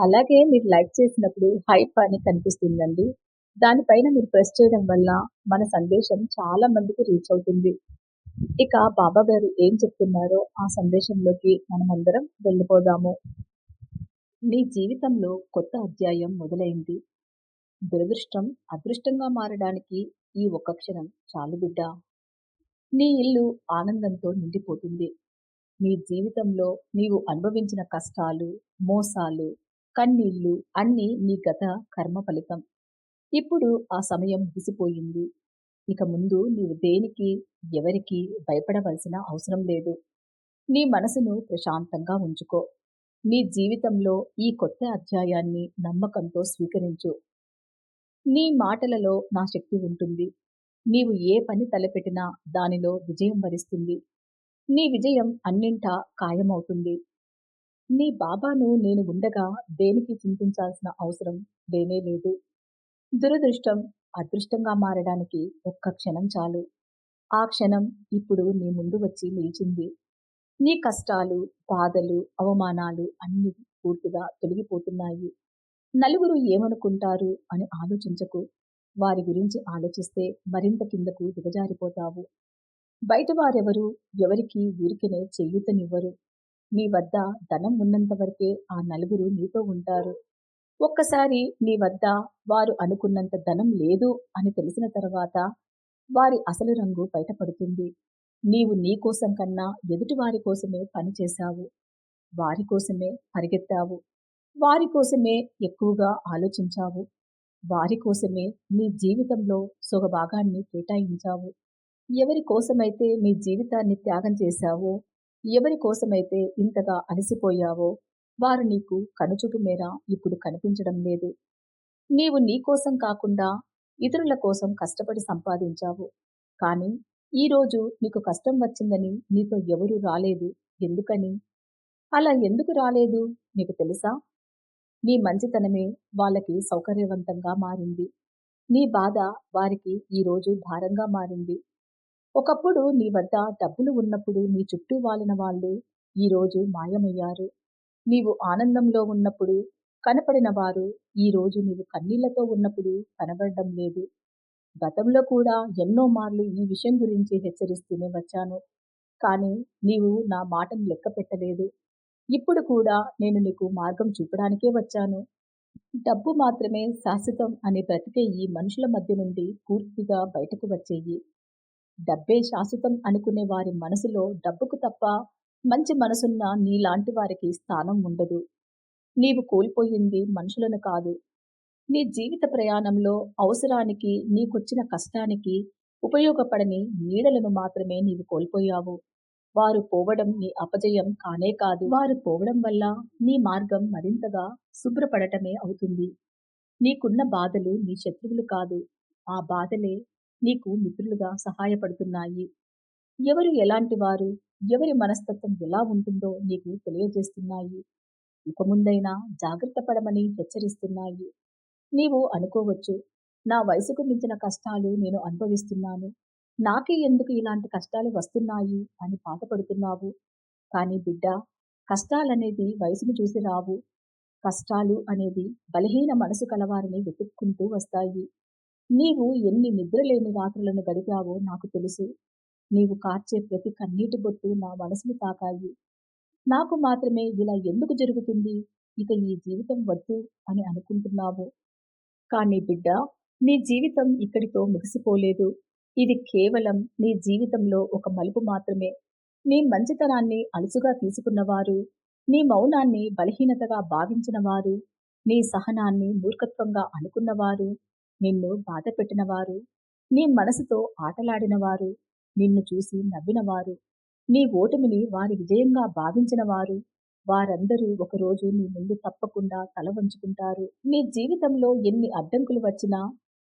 అలాగే మీరు లైక్ చేసినప్పుడు హైప్ అని కనిపిస్తుందండి. దానిపైన మీరు ప్రెస్ చేయడం వల్ల మన సందేశం చాలా మందికి రీచ్ అవుతుంది. ఇక బాబా గారు ఏం చెప్తున్నారో ఆ సందేశంలోకి మనమందరం వెళ్ళిపోదాము. నీ జీవితంలో కొత్త అధ్యాయం మొదలైంది. దురదృష్టం అదృష్టంగా మారడానికి ఈ ఒక్క క్షణం చాలు బిడ్డ. నీ ఇల్లు ఆనందంతో నిండిపోతుంది. నీ జీవితంలో నీవు అనుభవించిన కష్టాలు మోసాలు కన్నీళ్ళు అన్నీ నీ గత కర్మ ఫలితం. ఇప్పుడు ఆ సమయం ముగిసిపోయింది. ఇక ముందు నీవు దేనికి ఎవరికి భయపడవలసిన అవసరం లేదు. నీ మనసును ప్రశాంతంగా ఉంచుకో. నీ జీవితంలో ఈ కొత్త అధ్యాయాన్ని నమ్మకంతో స్వీకరించు. నీ మాటలలో నా శక్తి ఉంటుంది. నీవు ఏ పని తలపెట్టినా దానిలో విజయం వరిస్తుంది. నీ విజయం అన్నింటా ఖాయమవుతుంది. నీ బాబాను నేను ఉండగా దేనికి చింతించాల్సిన అవసరం? లేనే లేదు. దురదృష్టం అదృష్టంగా మారడానికి ఒక్క క్షణం చాలు. ఆ క్షణం ఇప్పుడు నీ ముందు వచ్చి నిలిచింది. నీ కష్టాలు బాధలు అవమానాలు అన్ని పూర్తిగా తొలగిపోతున్నాయి. నలుగురు ఏమనుకుంటారు అని ఆలోచించకు. వారి గురించి ఆలోచిస్తే మరింత కిందకు దిగజారిపోతావు. బయట వారెవరు? ఎవరికి ఊరికినే చెయ్యుతనివ్వరు నీ వద్ద ధనం ఉన్నంత వరకే ఆ నలుగురు నీతో ఉంటారు. ఒక్కసారి నీ వద్ద వారు అనుకున్నంత ధనం లేదు అని తెలిసిన తర్వాత వారి అసలు రంగు బయటపడుతుంది. నీవు నీ కోసం కన్నా ఎదుటి వారి కోసమే పనిచేశావు వారి కోసమే పరిగెత్తావు. వారి కోసమే ఎక్కువగా ఆలోచించావు. వారి కోసమే నీ జీవితంలో సొగభాగాన్ని కేటాయించావు. ఎవరి కోసమైతే నీ జీవితాన్ని త్యాగం చేశావో ఎవరి కోసమైతే ఇంతగా అలసిపోయావో వారు నీకు కనుచూపు మేర ఇప్పుడు కనిపించడం లేదు. నీవు నీకోసం కాకుండా ఇతరుల కోసం కష్టపడి సంపాదించావు. కానీ ఈరోజు నీకు కష్టం వచ్చిందని నీతో ఎవరూ రాలేదు. ఎందుకని? అలా ఎందుకు రాలేదు? నీకు తెలుసా? నీ మంచితనమే వాళ్ళకి సౌకర్యవంతంగా మారింది. నీ బాధ వారికి ఈరోజు భారంగా మారింది. ఒకప్పుడు నీ వద్ద డబ్బులు ఉన్నప్పుడు నీ చుట్టూ వాలిన వాళ్ళు ఈరోజు మాయమయ్యారు. నీవు ఆనందంలో ఉన్నప్పుడు కనపడిన వారు ఈరోజు నీవు కన్నీళ్ళతో ఉన్నప్పుడు కనబడడం లేదు. గతంలో కూడా ఎన్నో మార్లు ఈ విషయం గురించి హెచ్చరిస్తూనే వచ్చాను. కానీ నీవు నా మాటను లెక్క పెట్టలేదు. ఇప్పుడు కూడా నేను నీకు మార్గం చూపడానికే వచ్చాను. డబ్బు మాత్రమే శాశ్వతం అనే బ్రతికే ఈ మనుషుల మధ్య నుండి పూర్తిగా బయటకు వచ్చేయి. డబ్బే శాశ్వతం అనుకునే వారి మనసులో డబ్బుకు తప్ప మంచి మనసున్న నీలాంటి వారికి స్థానం ఉండదు. నీవు కోల్పోయింది మనుషులను కాదు. నీ జీవిత ప్రయాణంలో అవసరానికి నీకొచ్చిన కష్టానికి ఉపయోగపడని నీడలను మాత్రమే నీవు కోల్పోయావు. వారు పోవడం నీ అపజయం కానే కాదు. వారు పోవడం వల్ల నీ మార్గం మరింతగా శుభ్రపడటమే అవుతుంది. నీకున్న బాధలు నీ శత్రువులు కాదు. ఆ బాధలే నీకు మిత్రులుగా సహాయపడుతున్నాయి. ఎవరు ఎలాంటి వారు? ఎవరి మనస్తత్వం ఎలా ఉంటుందో నీకు తెలియజేస్తున్నాయి. ఇక ముందైనా జాగ్రత్త పడమని హెచ్చరిస్తున్నాయి. నీవు అనుకోవచ్చు నా వయసుకు మించిన కష్టాలు నేను అనుభవిస్తున్నాను. నాకే ఎందుకు ఇలాంటి కష్టాలు వస్తున్నాయి అని బాధపడుతున్నావు? కానీ బిడ్డ కష్టాలనేది వయసును చూసి రావు. కష్టాలు అనేది బలహీన మనసు కలవారిని వెతుక్కుంటూ వస్తాయి. నీవు ఎన్ని నిద్రలేని రాత్రులను గడిపావో నాకు తెలుసు. నీవు కార్చే ప్రతి కన్నీటి బొట్టు నా మనసును తాకాయి. నాకు మాత్రమే ఇలా ఎందుకు జరుగుతుంది? ఇక ఈ జీవితం వద్దు అని అనుకుంటున్నావు. కానీ బిడ్డ నీ జీవితం ఇక్కడితో ముగిసిపోలేదు. ఇది కేవలం నీ జీవితంలో ఒక మలుపు మాత్రమే. నీ మంచితనాన్ని అలుసుగా తీసుకున్నవారు నీ మౌనాన్ని బలహీనతగా భావించినవారు నీ సహనాన్ని మూర్ఖత్వంగా అనుకున్నవారు నిన్ను బాధ పెట్టినవారు నీ మనసుతో ఆటలాడినవారు నిన్ను చూసి నవ్వినవారు నీ ఓటమిని వారి విజయంగా భావించినవారు వారందరూ ఒకరోజు నీ ముందు తప్పకుండా తల వంచుకుంటారు. నీ జీవితంలో ఎన్ని అడ్డంకులు వచ్చినా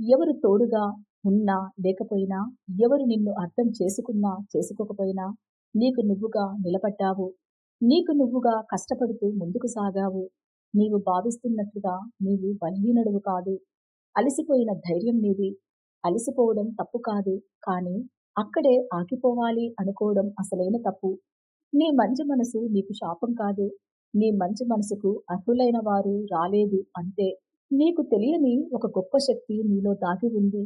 ఎవరు తోడుగా ఉన్నా లేకపోయినా ఎవరు నిన్ను అర్థం చేసుకున్నా చేసుకోకపోయినా నీకు నువ్వుగా నిలబడ్డావు. నీకు నువ్వుగా కష్టపడుతూ ముందుకు సాగావు. నీవు భావిస్తున్నట్లుగా నీవు బలహీనుడువు కాదు. అలసిపోయిన ధైర్యం నీది. అలసిపోవడం తప్పు కాదు. కానీ అక్కడే ఆగిపోవాలి అనుకోవడం అసలైన తప్పు. నీ మంచి మనసు నీకు శాపం కాదు. నీ మంచి మనసుకు అర్హులైన వారు రాలేదు అంతే నీకు తెలియని ఒక గొప్ప శక్తి నీలో దాగి ఉంది.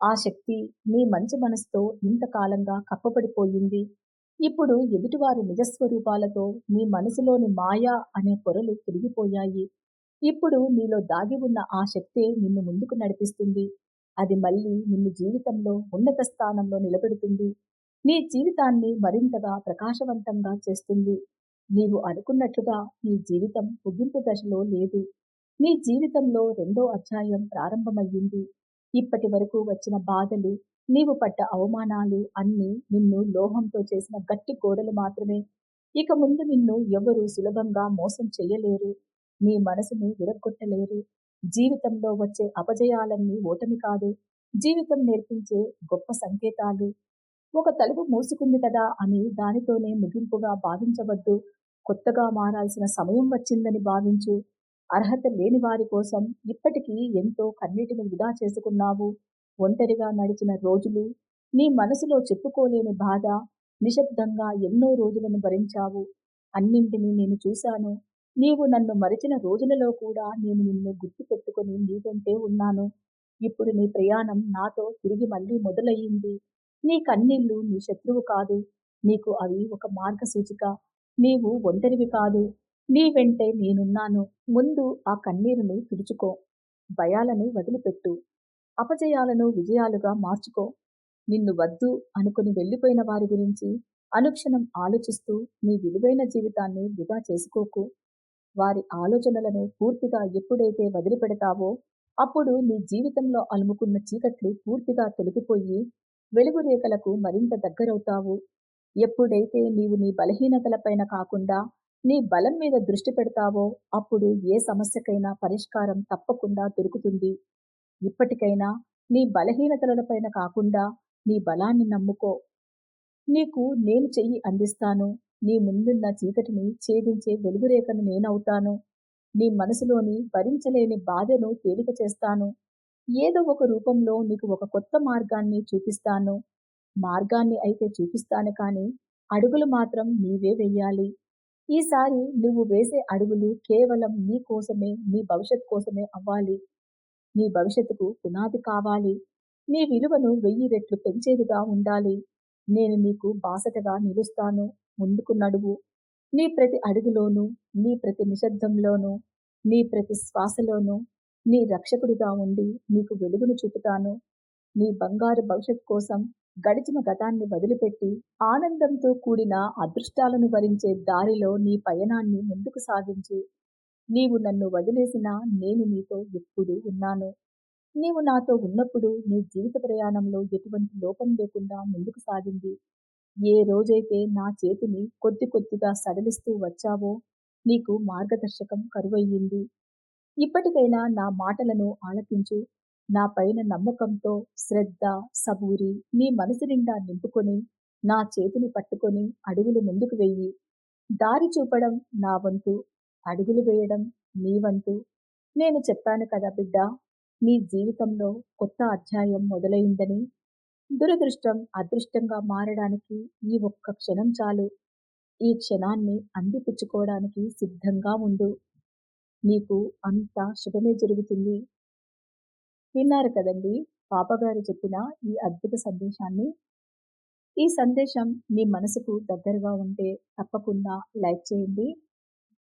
ఆ శక్తి నీ మంచి మనసుతో ఇంతకాలంగా కప్పబడిపోయింది. ఇప్పుడు ఎదుటివారి నిజస్వరూపాలతో నీ మనసులోని మాయా అనే పొరలు తిరిగిపోయాయి ఇప్పుడు నీలో దాగి ఉన్న ఆ శక్తే నిన్ను ముందుకు నడిపిస్తుంది. అది మళ్ళీ నిన్ను జీవితంలో ఉన్నత స్థానంలో నిలబెడుతుంది. నీ జీవితాన్ని మరింతగా ప్రకాశవంతంగా చేస్తుంది. నీవు అనుకున్నట్లుగా నీ జీవితం ముగింపు దశలో లేదు. నీ జీవితంలో రెండో అధ్యాయం ప్రారంభమయ్యింది. ఇప్పటి వరకు వచ్చిన బాధలు నీవు పడ్డ అవమానాలు అన్నీ నిన్ను లోహంతో చేసిన గట్టి గోడలు మాత్రమే. ఇక ముందు నిన్ను ఎవరు సులభంగా మోసం చెయ్యలేరు నీ మనసును విరగొట్టలేరు జీవితంలో వచ్చే అపజయాలన్నీ ఓటమి కాదు. జీవితం నేర్పించే గొప్ప సంకేతాలు. ఒక తలుపు మూసుకుంది కదా అని దానితోనే ముగింపుగా భావించవద్దు. కొత్తగా మారాల్సిన సమయం వచ్చిందని భావించు. అర్హత లేని వారి కోసం ఇప్పటికీ ఎంతో కన్నీటిని వృధా చేసుకున్నావు. ఒంటరిగా నడిచిన రోజులు నీ మనసులో చెప్పుకోలేని బాధ నిశ్శబ్దంగా ఎన్నో రోజులను భరించావు. అన్నింటినీ నేను చూశాను. నీవు నన్ను మరిచిన రోజులలో కూడా నేను నిన్ను గుర్తు పెట్టుకుని నీ వెంటే ఉన్నాను. ఇప్పుడు నీ ప్రయాణం నాతో తిరిగి మళ్ళీ మొదలయ్యింది. నీ కన్నీళ్ళు నీ శత్రువు కాదు. నీకు అవి ఒక మార్గసూచిక. నీవు ఒంటరివి కాదు. నీ వెంటే నేనున్నాను. ముందు ఆ కన్నీరును తుడుచుకో. భయాలను వదిలిపెట్టు. అపజయాలను విజయాలుగా మార్చుకో. నిన్ను వద్దు అనుకుని వెళ్ళిపోయిన వారి గురించి అనుక్షణం ఆలోచిస్తూ నీ విలువైన జీవితాన్ని వృధా చేసుకోకు. వారి ఆలోచనలను పూర్తిగా ఎప్పుడైతే వదిలిపెడతావో అప్పుడు నీ జీవితంలో అలుముకున్న చీకట్లు పూర్తిగా తొలగిపోయి వెలుగు రేఖలకు మరింత దగ్గరవుతావు. ఎప్పుడైతే నీవు నీ బలహీనతలపైన కాకుండా నీ బలం మీద దృష్టి పెడతావో అప్పుడు ఏ సమస్యకైనా పరిష్కారం తప్పకుండా దొరుకుతుంది. ఇప్పటికైనా నీ బలహీనతలపైన కాకుండా నీ బలాన్ని నమ్ముకో. నీకు నేను చెయ్యి అందిస్తాను. నీ ముందున్న చీకటిని ఛేదించే వెలుగురేఖను నేనవుతాను. నీ మనసులోని భరించలేని బాధను తేలిక చేస్తాను. ఏదో ఒక రూపంలో నీకు ఒక కొత్త మార్గాన్ని చూపిస్తాను. మార్గాన్ని అయితే చూపిస్తాను కానీ అడుగులు మాత్రం నీవే వెయ్యాలి. ఈసారి నువ్వు వేసే అడుగులు కేవలం నీ కోసమే నీ భవిష్యత్ కోసమే అవ్వాలి. నీ భవిష్యత్తుకు పునాది కావాలి. నీ విలువను వెయ్యి రెట్లు పెంచేదిగా ఉండాలి. నేను నీకు బాసటగా నిలుస్తాను. ముందుకు నడువు. నీ ప్రతి అడుగులోనూ నీ ప్రతి నిశ్శబ్దంలోనూ నీ ప్రతి శ్వాసలోనూ నీ రక్షకుడిగా ఉండి నీకు వెలుగును చూపుతాను. నీ బంగారు భవిష్యత్ కోసం గడిచిన గతాన్ని వదిలిపెట్టి ఆనందంతో కూడిన అదృష్టాలను భరించే దారిలో నీ పయనాన్ని ముందుకు సాగించు. నీవు నన్ను వదిలేసినా నేను నీతో ఎప్పుడూ ఉన్నాను. నీవు నాతో ఉన్నప్పుడు నీ జీవిత ప్రయాణంలో ఎటువంటి లోపం లేకుండా ముందుకు సాగింది. ఏ రోజైతే నా చేతిని కొద్ది కొద్దిగా సడలిస్తూ వచ్చావో నీకు మార్గదర్శకం కరువయ్యింది. ఇప్పటికైనా నా మాటలను ఆలకించు నా పైన నమ్మకంతో శ్రద్ధ సబూరి నీ మనసు నిండా నింపుకొని నా చేతిని పట్టుకొని అడుగులు ముందుకు వెయ్యి. దారి చూపడం నా వంతు అడుగులు వేయడం నీ వంతు. నేను చెప్పాను కదా బిడ్డ నీ జీవితంలో కొత్త అధ్యాయం మొదలైందని దురదృష్టం అదృష్టంగా మారడానికి ఈ ఒక్క క్షణం చాలు. ఈ క్షణాన్ని అందిపుచ్చుకోవడానికి సిద్ధంగా ఉండు. నీకు అంతా శుభమే జరుగుతుంది. విన్నారు కదండి పాపగారు చెప్పిన ఈ అద్భుత సందేశాన్ని? ఈ సందేశం మీ మనసుకు దగ్గరగా ఉంటే తప్పకుండా లైక్ చేయండి.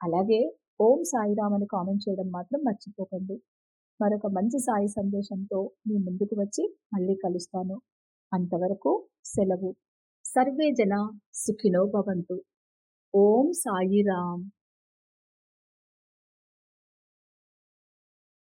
అలాగే ఓం సాయిరామ్ అని కామెంట్ చేయడం మాత్రం మర్చిపోకండి. మరొక మంచి సాయి సందేశంతో మీ ముందుకు వచ్చి మళ్ళీ కలుస్తాను. అంతవరకు సెలవు. సర్వే జన సుఖినో భవంతు. ఓం సాయిరామ్